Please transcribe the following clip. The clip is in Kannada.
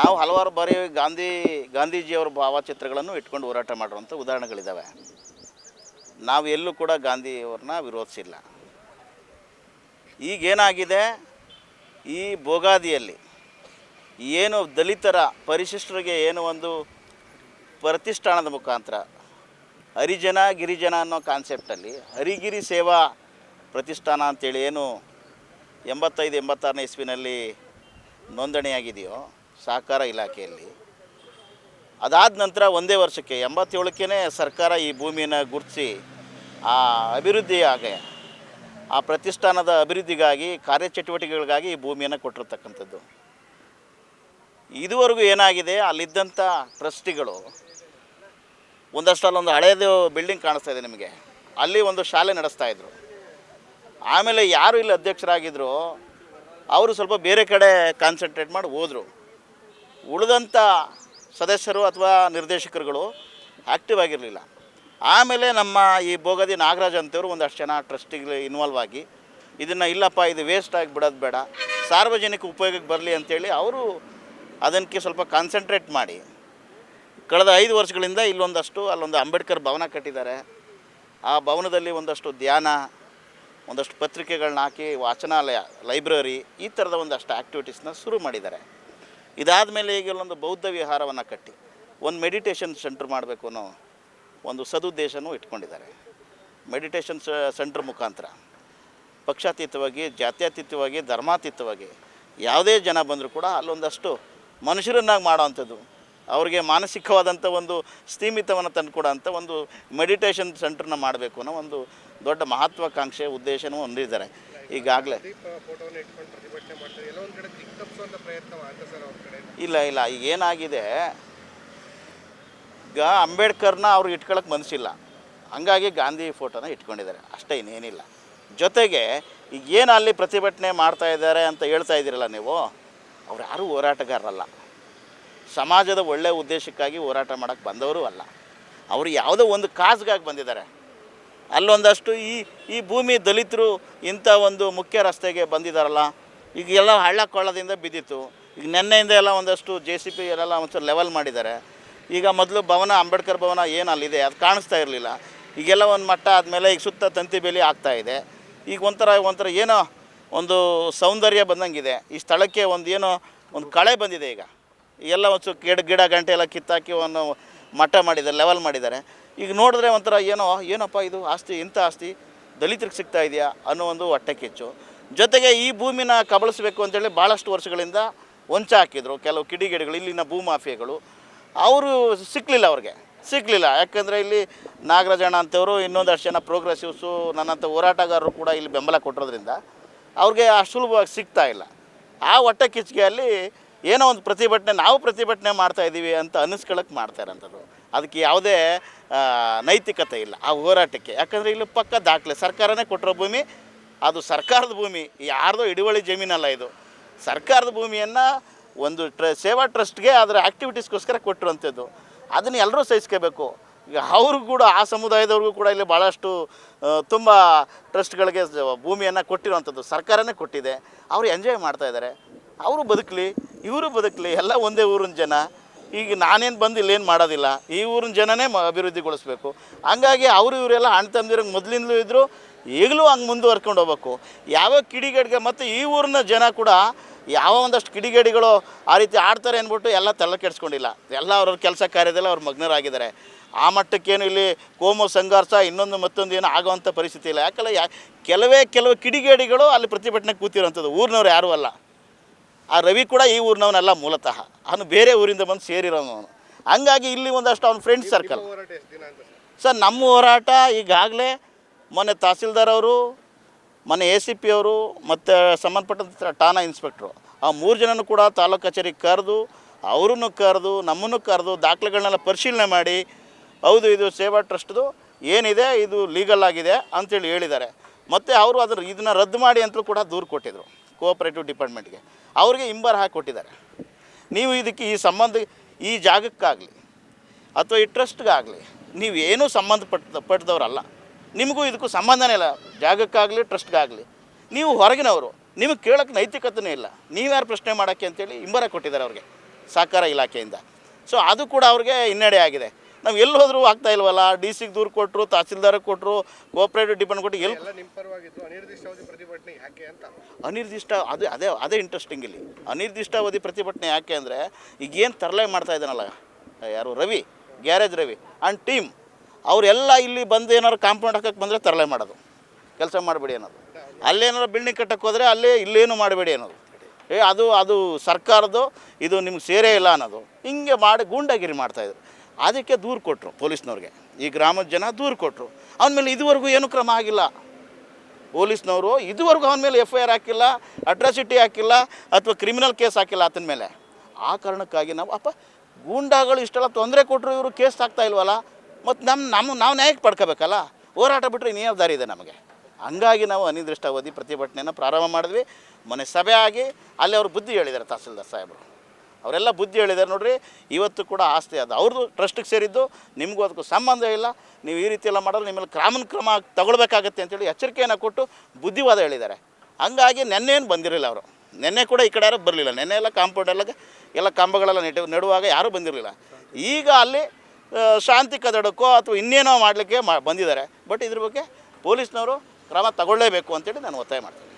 ನಾವು ಹಲವಾರು ಬಾರಿ ಗಾಂಧಿ, ಗಾಂಧೀಜಿಯವರ ಭಾವಚಿತ್ರಗಳನ್ನು ಇಟ್ಕೊಂಡು ಹೋರಾಟ ಮಾಡಿರುವಂಥ ಉದಾಹರಣೆಗಳಿದ್ದಾವೆ. ನಾವು ಎಲ್ಲೂ ಕೂಡ ಗಾಂಧಿಯವ್ರನ್ನ ವಿರೋಧಿಸಿಲ್ಲ. ಈಗೇನಾಗಿದೆ? ಈ ಭೋಗಾದಿಯಲ್ಲಿ ಏನು ದಲಿತರ ಪರಿಶಿಷ್ಟರಿಗೆ ಏನು ಒಂದು ಪ್ರತಿಷ್ಠಾನದ ಮುಖಾಂತರ ಹರಿಜನ, ಗಿರಿಜನ ಅನ್ನೋ ಕಾನ್ಸೆಪ್ಟಲ್ಲಿ ಹರಿಗಿರಿ ಸೇವಾ ಪ್ರತಿಷ್ಠಾನ ಅಂತೇಳಿ ಏನು ಎಂಬತ್ತೈದು, ಎಂಬತ್ತಾರನೇ ಇಸ್ವಿನಲ್ಲಿ ನೋಂದಣಿಯಾಗಿದೆಯೋ ಸಹಕಾರ ಇಲಾಖೆಯಲ್ಲಿ. ಅದಾದ ನಂತರ ಒಂದೇ ವರ್ಷಕ್ಕೆ ಎಂಬತ್ತೇಳಕ್ಕೇ ಸರ್ಕಾರ ಈ ಭೂಮಿಯನ್ನು ಗುರುತಿಸಿ ಆ ಅಭಿವೃದ್ಧಿಯಾಗೆ ಆ ಪ್ರತಿಷ್ಠಾನದ ಅಭಿವೃದ್ಧಿಗಾಗಿ, ಕಾರ್ಯಚಟುವಟಿಕೆಗಳಿಗಾಗಿ ಈ ಭೂಮಿಯನ್ನು ಕೊಟ್ಟಿರ್ತಕ್ಕಂಥದ್ದು. ಇದುವರೆಗೂ ಏನಾಗಿದೆ? ಅಲ್ಲಿದ್ದಂಥ ಟ್ರಸ್ಟಿಗಳು, ಒಂದಷ್ಟು ಅಲ್ಲೊಂದು ಹಳೇದು ಬಿಲ್ಡಿಂಗ್ ಕಾಣಿಸ್ತಾ ಇದೆ ನಿಮಗೆ. ಅಲ್ಲಿ ಒಂದು ಶಾಲೆ ನಡೆಸ್ತಾ ಇದ್ರು. ಆಮೇಲೆ ಯಾರು ಇಲ್ಲಿ ಅಧ್ಯಕ್ಷರಾಗಿದ್ದರು ಅವರು ಸ್ವಲ್ಪ ಬೇರೆ ಕಡೆ ಕಾನ್ಸಂಟ್ರೇಟ್ ಮಾಡಿ ಹೋದರು. ಉಳಿದಂಥ ಸದಸ್ಯರು ಅಥವಾ ನಿರ್ದೇಶಕರುಗಳು ಆ್ಯಕ್ಟಿವ್ ಆಗಿರಲಿಲ್ಲ. ಆಮೇಲೆ ನಮ್ಮ ಈ ಭೋಗದಿ ನಾಗರಾಜ್ ಅಂತೇವರು ಒಂದಷ್ಟು ಜನ ಟ್ರಸ್ಟಿಗೆ ಇನ್ವಾಲ್ವ್ ಆಗಿ, ಇದನ್ನು ಇಲ್ಲಪ್ಪ, ಇದು ವೇಸ್ಟ್ ಆಗಿ ಬಿಡೋದು ಬೇಡ, ಸಾರ್ವಜನಿಕ ಉಪಯೋಗಕ್ಕೆ ಬರಲಿ ಅಂತೇಳಿ ಅವರು ಅದಕ್ಕೆ ಸ್ವಲ್ಪ ಕಾನ್ಸಂಟ್ರೇಟ್ ಮಾಡಿ, ಕಳೆದ ಐದು ವರ್ಷಗಳಿಂದ ಇಲ್ಲೊಂದಷ್ಟು, ಅಲ್ಲೊಂದು ಅಂಬೇಡ್ಕರ್ ಭವನ ಕಟ್ಟಿದ್ದಾರೆ. ಆ ಭವನದಲ್ಲಿ ಒಂದಷ್ಟು ಧ್ಯಾನ, ಒಂದಷ್ಟು ಪತ್ರಿಕೆಗಳನ್ನ ಹಾಕಿ, ವಾಚನಾಲಯ, ಲೈಬ್ರರಿ, ಈ ಥರದ ಒಂದಷ್ಟು ಆ್ಯಕ್ಟಿವಿಟೀಸ್ನ ಶುರು ಮಾಡಿದ್ದಾರೆ. ಇದಾದ ಮೇಲೆ ಈಗ ಇಲ್ಲೊಂದು ಬೌದ್ಧ ವಿಹಾರವನ್ನು ಕಟ್ಟಿ, ಒಂದು ಮೆಡಿಟೇಷನ್ ಸೆಂಟ್ರ್ ಮಾಡಬೇಕು ಅನ್ನೋ ಒಂದು ಸದುದ್ದೇಶನೂ ಇಟ್ಕೊಂಡಿದ್ದಾರೆ. ಮೆಡಿಟೇಷನ್ ಸೆಂಟ್ರ್ ಮುಖಾಂತರ ಪಕ್ಷಾತೀತವಾಗಿ, ಜಾತ್ಯತೀತವಾಗಿ, ಧರ್ಮಾತೀತವಾಗಿ ಯಾವುದೇ ಜನ ಬಂದರೂ ಕೂಡ ಅಲ್ಲೊಂದಷ್ಟು ಮನುಷ್ಯರನ್ನಾಗಿ ಮಾಡೋವಂಥದ್ದು, ಅವ್ರಿಗೆ ಮಾನಸಿಕವಾದಂಥ ಒಂದು ಸ್ಥೀಮಿತವನ್ನು ತಂದುಕೊಡೋಂಥ ಒಂದು ಮೆಡಿಟೇಷನ್ ಸೆಂಟ್ರನ್ನ ಮಾಡಬೇಕು ಅನ್ನೋ ಒಂದು ದೊಡ್ಡ ಮಹತ್ವಾಕಾಂಕ್ಷೆ ಉದ್ದೇಶನೂ ಹೊಂದಿದ್ದಾರೆ ಈಗಾಗಲೇ ಇಲ್ಲ ಇಲ್ಲ. ಈಗ ಏನಾಗಿದೆ? ಈಗ ಅಂಬೇಡ್ಕರ್ನ ಅವ್ರು ಇಟ್ಕೊಳಕ್ಕೆ ಮನಸ್ಸಿಲ್ಲ ಹಂಗಾಗಿ ಗಾಂಧಿ ಫೋಟೋನ ಇಟ್ಕೊಂಡಿದ್ದಾರೆ. ಅಷ್ಟೇ, ಇನ್ನೇನಿಲ್ಲ. ಜೊತೆಗೆ ಈಗ ಏನು ಅಲ್ಲಿ ಪ್ರತಿಭಟನೆ ಮಾಡ್ತಾ ಇದ್ದಾರೆ ಅಂತ ಹೇಳ್ತಾ ಇದ್ದೀರಲ್ಲ ನೀವು? ಅವ್ರು ಯಾರೂ ಹೋರಾಟಗಾರರಲ್ಲ. ಸಮಾಜದ ಒಳ್ಳೆಯ ಉದ್ದೇಶಕ್ಕಾಗಿ ಹೋರಾಟ ಮಾಡೋಕ್ಕೆ ಬಂದವರು ಅಲ್ಲ. ಅವರು ಯಾವುದೋ ಒಂದು ಕಾಸ್ಗಾಗಿ ಬಂದಿದ್ದಾರೆ. ಅಲ್ಲೊಂದಷ್ಟು ಈ ಈ ಭೂಮಿ ದಲಿತರು ಇಂಥ ಒಂದು ಮುಖ್ಯ ರಸ್ತೆಗೆ ಬಂದಿದ್ದಾರಲ್ಲ ಈಗ ಎಲ್ಲ ಹಳ್ಳ ಕೊಳ್ಳದಿಂದ ಬಿದ್ದಿತ್ತು. ಈಗ ನಿನ್ನೆಯಿಂದ ಎಲ್ಲ ಒಂದಷ್ಟು ಜೆ ಸಿ ಪಿ ಎಲ್ಲ ಒಂಚೂರು ಲೆವೆಲ್ ಮಾಡಿದ್ದಾರೆ. ಈಗ ಮೊದಲು ಭವನ, ಅಂಬೇಡ್ಕರ್ ಭವನ ಏನು ಅಲ್ಲಿದೆ, ಅದು ಕಾಣಿಸ್ತಾ ಇರಲಿಲ್ಲ. ಈಗೆಲ್ಲ ಒಂದು ಮಟ್ಟ ಆದಮೇಲೆ ಈಗ ಸುತ್ತ ತಂತಿ ಬೇಲಿ ಆಗ್ತಾ ಇದೆ. ಈಗ ಒಂಥರ ಒಂಥರ ಏನೋ ಒಂದು ಸೌಂದರ್ಯ ಬಂದಂಗಿದೆ. ಈ ಸ್ಥಳಕ್ಕೆ ಒಂದು ಏನೋ ಒಂದು ಕಳೆ ಬಂದಿದೆ ಈಗ. ಎಲ್ಲ ಒಂದು ಗಿಡ ಗಿಡ ಗಂಟೆ ಎಲ್ಲ ಕಿತ್ತಾಕಿ ಒಂದು ಮಟ್ಟ ಮಾಡಿದ್ದಾರೆ ಲೆವೆಲ್ ಮಾಡಿದ್ದಾರೆ. ಈಗ ನೋಡಿದ್ರೆ ಒಂಥರ ಏನೋ, ಏನಪ್ಪ ಇದು ಆಸ್ತಿ, ಇಂಥ ಆಸ್ತಿ, ದಲಿತರಿಗೆ ಸಿಗ್ತಾ ಇದೆಯಾ ಅನ್ನೋ ಒಂದು ಹೊಟ್ಟೆ ಕಿಚ್ಚು. ಜೊತೆಗೆ ಈ ಭೂಮಿನ ಕಬಳಿಸ್ಬೇಕು ಅಂತೇಳಿ ಭಾಳಷ್ಟು ವರ್ಷಗಳಿಂದ ಹೊಂಚ ಹಾಕಿದರು. ಕೆಲವು ಕಿಡಿಗೇಡಿಗಳು, ಇಲ್ಲಿನ ಭೂಮಾಫಿಯಾಗಳು ಅವರು ಸಿಕ್ಕಲಿಲ್ಲ ಅವ್ರಿಗೆ. ಸಿಕ್ಕಲಿಲ್ಲ ಯಾಕಂದರೆ ಇಲ್ಲಿ ನಾಗರಾಜಣ್ಣ ಅಂತವರು ಇನ್ನೊಂದಷ್ಟು ಜನ ಪ್ರೋಗ್ರೆಸಿವ್ಸು ನನ್ನಂಥ ಹೋರಾಟಗಾರರು ಕೂಡ ಇಲ್ಲಿ ಬೆಂಬಲ ಕೊಟ್ಟಿರೋದ್ರಿಂದ ಅವ್ರಿಗೆ ಅಷ್ಟು ಸುಲಭವಾಗಿ ಸಿಗ್ತಾ ಇಲ್ಲ. ಆ ಹೊಟ್ಟೆ ಕಿಚ್ಚಿಗೆಯಲ್ಲಿ ಏನೋ ಒಂದು ಪ್ರತಿಭಟನೆ, ನಾವು ಪ್ರತಿಭಟನೆ ಮಾಡ್ತಾ ಇದ್ದೀವಿ ಅಂತ ಅನ್ನಿಸ್ಕೊಳಕ್ಕೆ ಮಾಡ್ತಾ ಇರೋಂಥದ್ದು. ಅದಕ್ಕೆ ಯಾವುದೇ ನೈತಿಕತೆ ಇಲ್ಲ ಆ ಹೋರಾಟಕ್ಕೆ. ಯಾಕಂದರೆ ಇಲ್ಲಿ ಪಕ್ಕ ದಾಖಲೆ, ಸರ್ಕಾರನೇ ಕೊಟ್ಟಿರೋ ಭೂಮಿ ಅದು ಸರ್ಕಾರದ ಭೂಮಿ, ಯಾರ್ದೋ ಹಿಡುವಳಿ ಜಮೀನಲ್ಲ ಇದು. ಸರ್ಕಾರದ ಭೂಮಿಯನ್ನು ಒಂದು ಟ್ರ, ಸೇವಾ ಟ್ರಸ್ಟ್ಗೆ ಅದರ ಆ್ಯಕ್ಟಿವಿಟೀಸ್ಗೋಸ್ಕರ ಕೊಟ್ಟಿರುವಂಥದ್ದು. ಅದನ್ನು ಎಲ್ಲರೂ ಸಹಿಸ್ಕೋಬೇಕು. ಈಗ ಅವ್ರಿಗೂ ಕೂಡ, ಆ ಸಮುದಾಯದವ್ರಿಗೂ ಕೂಡ ಇಲ್ಲಿ ಭಾಳಷ್ಟು ತುಂಬ ಟ್ರಸ್ಟ್ಗಳಿಗೆ ಭೂಮಿಯನ್ನು ಕೊಟ್ಟಿರುವಂಥದ್ದು, ಸರ್ಕಾರನೇ ಕೊಟ್ಟಿದೆ. ಅವರು ಎಂಜಾಯ್ ಮಾಡ್ತಾಯಿದ್ದಾರೆ ಅವರು ಬದುಕಲಿ, ಇವರು ಬದುಕಲಿ, ಎಲ್ಲ ಒಂದೇ ಊರಿನ ಜನ. ಈಗ ನಾನೇನು ಬಂದು ಇಲ್ಲೇನು ಮಾಡೋದಿಲ್ಲ. ಈ ಊರಿನ ಜನನೇ ಮ ಅಭಿವೃದ್ಧಿಗೊಳಿಸ್ಬೇಕು. ಹಂಗಾಗಿ ಅವರು ಇವರೆಲ್ಲ ಅಣ್ಣ ತಮ್ಮದಿರಂಗೆ ಮೊದಲಿಂದಲೂ ಇದ್ದರು ಈಗಲೂ ಹಂಗೆ ಮುಂದುವರ್ಕೊಂಡು ಹೋಗ್ಬೇಕು. ಯಾವ ಕಿಡಿಗೇಡಿಗೆ ಮತ್ತು ಈ ಊರಿನ ಜನ ಕೂಡ ಯಾವ ಒಂದಷ್ಟು ಕಿಡಿಗೇಡಿಗಳು ಆ ರೀತಿ ಆಡ್ತಾರೆ ಅಂದ್ಬಿಟ್ಟು ಎಲ್ಲ ತಲೆ ಕೆಡಿಸ್ಕೊಂಡಿಲ್ಲ. ಎಲ್ಲ ಅವ್ರವ್ರ ಕೆಲಸ ಕಾರ್ಯದಲ್ಲಿ ಅವ್ರು ಮಗ್ನರಾಗಿದ್ದಾರೆ. ಆ ಮಟ್ಟಕ್ಕೇನು ಇಲ್ಲಿ ಕೋಮು ಸಂಘರ್ಷ ಇನ್ನೊಂದು ಮತ್ತೊಂದು ಏನು ಆಗೋವಂಥ ಪರಿಸ್ಥಿತಿ ಇಲ್ಲ. ಯಾಕಂದರೆ ಯಾ, ಕೆಲವೇ, ಕೆಲವು ಕಿಡಿಗೇಡಿಗಳು ಅಲ್ಲಿ ಪ್ರತಿಭಟನೆ ಕೂತಿರೋಂಥದ್ದು. ಊರಿನವ್ರು ಯಾರೂ ಅಲ್ಲ. ಆ ರವಿ ಕೂಡ ಈ ಊರಿನವನಲ್ಲ ಮೂಲತಃ. ಅವನು ಬೇರೆ ಊರಿಂದ ಬಂದು ಸೇರಿರೋನು ಅವನು ಹಂಗಾಗಿ ಇಲ್ಲಿ ಒಂದಷ್ಟು ಅವ್ನ ಫ್ರೆಂಡ್ ಸರ್ಕಲ್ ಸರ್? ನಮ್ಮ ಹೋರಾಟ ಈಗಾಗಲೇ ಮೊನ್ನೆ ತಹಸೀಲ್ದಾರ್ ಅವರು ಮೊನ್ನೆ ಎ ಸಿ ಪಿ ಅವರು ಮತ್ತು ಸಂಬಂಧಪಟ್ಟಂಥ ಠಾಣಾ ಇನ್ಸ್ಪೆಕ್ಟ್ರು ಆ ಮೂರು ಜನನೂ ಕೂಡ ತಾಲೂಕು ಕಚೇರಿಗೆ ಕರೆದು ಅವರನ್ನು ಕರೆದು ನಮ್ಮನ್ನು ಕರೆದು ದಾಖಲೆಗಳನ್ನೆಲ್ಲ ಪರಿಶೀಲನೆ ಮಾಡಿ ಹೌದು ಇದು ಸೇವಾ ಟ್ರಸ್ಟ್ದು ಏನಿದೆ ಇದು ಲೀಗಲ್ ಆಗಿದೆ ಅಂತೇಳಿ ಹೇಳಿದ್ದಾರೆ. ಮತ್ತು ಅವರು ಅದ್ರ ಇದನ್ನು ರದ್ದು ಮಾಡಿ ಅಂತಲೂ ಕೂಡ ದೂರು ಕೊಟ್ಟಿದ್ದರು ಕೋಆಪ್ರೇಟಿವ್ ಡಿಪಾರ್ಟ್ಮೆಂಟ್ಗೆ ಅವ್ರಿಗೆ ಇಂಬರ್ ಹಾಕಿ ಕೊಟ್ಟಿದ್ದಾರೆ. ನೀವು ಇದಕ್ಕೆ ಈ ಸಂಬಂಧ, ಈ ಜಾಗಕ್ಕಾಗಲಿ ಅಥವಾ ಈ ಟ್ರಸ್ಟ್ಗಾಗಲಿ ನೀವು ಏನೂ ಸಂಬಂಧಪಟ್ಟ ಪಟ್ಟದವ್ರಲ್ಲ ನಿಮಗೂ ಇದಕ್ಕೂ ಸಂಬಂಧನೇ ಇಲ್ಲ. ಜಾಗಕ್ಕಾಗಲಿ, ಟ್ರಸ್ಟ್ಗಾಗಲಿ. ನೀವು ಹೊರಗಿನವರು, ನಿಮಗೆ ಕೇಳೋಕ್ಕೆ ನೈತಿಕತೆನೇ ಇಲ್ಲ. ನೀವ್ಯಾರು ಪ್ರಶ್ನೆ ಮಾಡೋಕ್ಕೆ ಅಂತೇಳಿ ಇಂಬರ ಕೊಟ್ಟಿದ್ದಾರೆ ಅವ್ರಿಗೆ, ಸಹಕಾರ ಇಲಾಖೆಯಿಂದ. ಸೊ ಅದು ಕೂಡ ಅವ್ರಿಗೆ ಹಿನ್ನಡೆ ಆಗಿದೆ. ನಾವು ಎಲ್ಲಿ ಹೋದರೂ ಆಗ್ತಾ ಇಲ್ವಲ್ಲ? ಡಿ ಸಿಗೆ ದೂರು ಕೊಟ್ಟರು ತಹಸೀಲ್ದಾರಿಗೆ ಕೊಟ್ಟರು ಕೋಆಪ್ರೇಟಿವ್ ಡಿಪೆಂಡ್ ಕೊಟ್ಟು ಎಲ್ಲಿ ಅನಿರ್ದಿಷ್ಟ ಅದೇ ಅದೇ ಅದೇ ಇಂಟ್ರೆಸ್ಟಿಂಗ್ ಇಲ್ಲಿ. ಅನಿರ್ದಿಷ್ಟಾವಧಿ ಪ್ರತಿಭಟನೆ ಯಾಕೆ ಅಂದರೆ ಈಗೇನು ತರಲೆ ಮಾಡ್ತಾ ಇದ್ದಾನಲ್ಲ ಯಾರು? Ravi garage Ravi and team ಅವರೆಲ್ಲ ಇಲ್ಲಿ ಬಂದು ಏನಾದ್ರು ಕಾಂಪೌಂಡ್ ಹಾಕಕ್ಕೆ ಬಂದರೆ ತರಲೆ ಮಾಡೋದು. ಕೆಲಸ ಮಾಡಬೇಡಿ ಅನ್ನೋದು. ಅಲ್ಲೇನಾದ್ರು ಬಿಲ್ಡಿಂಗ್ ಕಟ್ಟಕ್ಕೆ ಹೋದರೆ ಅಲ್ಲೇ ಇಲ್ಲೇನು ಮಾಡಬೇಡಿ ಅನ್ನೋದು. ಏ ಅದು ಅದು ಸರ್ಕಾರದ್ದು ಇದು ನಿಮ್ಗೆ ಸೇರೇ ಇಲ್ಲ ಅನ್ನೋದು. ಹಿಂಗೆ ಮಾಡಿ ಗೂಂಡಾಗಿರಿ ಮಾಡ್ತಾಯಿದ್ರು ಅದಕ್ಕೆ ದೂರು ಕೊಟ್ಟರು ಪೊಲೀಸ್ನವ್ರಿಗೆ. ಈ ಗ್ರಾಮದ ಜನ ದೂರು ಕೊಟ್ಟರು ಅವನ ಮೇಲೆ ಇದುವರೆಗೂ ಏನು ಕ್ರಮ ಆಗಿಲ್ಲ. ಪೊಲೀಸ್ನವರು ಇದುವರೆಗೂ ಅವನ ಮೇಲೆ ಎಫ್ ಐ ಆರ್ ಹಾಕಿಲ್ಲ, ಅಟ್ರಾಸಿಟಿ ಹಾಕಿಲ್ಲ, ಅಥವಾ ಕ್ರಿಮಿನಲ್ ಕೇಸ್ ಹಾಕಿಲ್ಲ ಆತನ ಮೇಲೆ. ಆ ಕಾರಣಕ್ಕಾಗಿ ನಾವು, ಅಪ್ಪ, ಗೂಂಡಾಗಳು ಇಷ್ಟೆಲ್ಲ ತೊಂದರೆ ಕೊಟ್ಟರು ಇವರು ಕೇಸ್ ಹಾಕ್ತಾ ಇಲ್ವಲ್ಲ? ಮತ್ತು ನಮ್ಮ ನಮ್ಮ ನಾವು ನ್ಯಾಯಕ್ಕೆ ಪಡ್ಕೋಬೇಕಲ್ಲ? ಹೋರಾಟ ಬಿಟ್ಟರೆ ಇನ್ನೇನು ದಾರಿ ಇದೆ ನಮಗೆ? ಹಂಗಾಗಿ ನಾವು ಅನಿರ್ದಿಷ್ಟಾವಧಿ ಪ್ರತಿಭಟನೆಯನ್ನು ಪ್ರಾರಂಭ ಮಾಡಿದ್ವಿ. ಮನೆ ಸಭೆ ಆಗಿ, ಅಲ್ಲಿ ಅವರು ಬುದ್ಧಿ ಹೇಳಿದ್ದಾರೆ ತಹಸೀಲ್ದಾರ್ ಸಾಹೇಬರು. ಅವರೆಲ್ಲ ಬುದ್ಧಿ ಹೇಳಿದ್ದಾರೆ ನೋಡ್ರಿ, ಇವತ್ತು ಕೂಡ ಆಸ್ತಿ ಅದು. ಅವ್ರದ್ದು ಟ್ರಸ್ಟಿಗೆ ಸೇರಿದ್ದು, ನಿಮಗೂ ಅದಕ್ಕೂ ಸಂಬಂಧ ಇಲ್ಲ. ನೀವು ಈ ರೀತಿ ಎಲ್ಲ ನಿಮ್ಮಲ್ಲಿ ಕ್ರಾಮನ್ ಕ್ರಮ ತಗೊಳ್ಬೇಕಾಗತ್ತೆ ಅಂತೇಳಿ ಎಚ್ಚರಿಕೆಯನ್ನು ಕೊಟ್ಟು ಬುದ್ಧಿವಾದ ಹೇಳಿದ್ದಾರೆ. ಹಂಗಾಗಿ ಏನು ಬಂದಿರಲಿಲ್ಲ ಅವರು. ನೆನ್ನೆ ಕೂಡ ಈ ಕಡೆ ಯಾರು ಬರಲಿಲ್ಲ. ನೆನ್ನೆ ಎಲ್ಲ ಕಾಂಪೌಂಡ್ ಎಲ್ಲ ಎಲ್ಲ ಕಂಬಗಳೆಲ್ಲ ನೆಟ್ಟು, ನೆಡುವಾಗ ಯಾರೂ ಬಂದಿರಲಿಲ್ಲ. ಈಗ ಅಲ್ಲಿ ಶಾಂತಿ ಕದಡಕ್ಕೋ ಅಥವಾ ಇನ್ನೇನೋ ಮಾಡಲಿಕ್ಕೆ ಮಾ, ಬಂದಿದ್ದಾರೆ. ಬಟ್ ಇದ್ರ ಬಗ್ಗೆ ಪೊಲೀಸ್ನವರು ಕ್ರಮ ತಗೊಳ್ಳೇಬೇಕು ಅಂತೇಳಿ ನಾನು ಒತ್ತಾಯ ಮಾಡ್ತೀನಿ.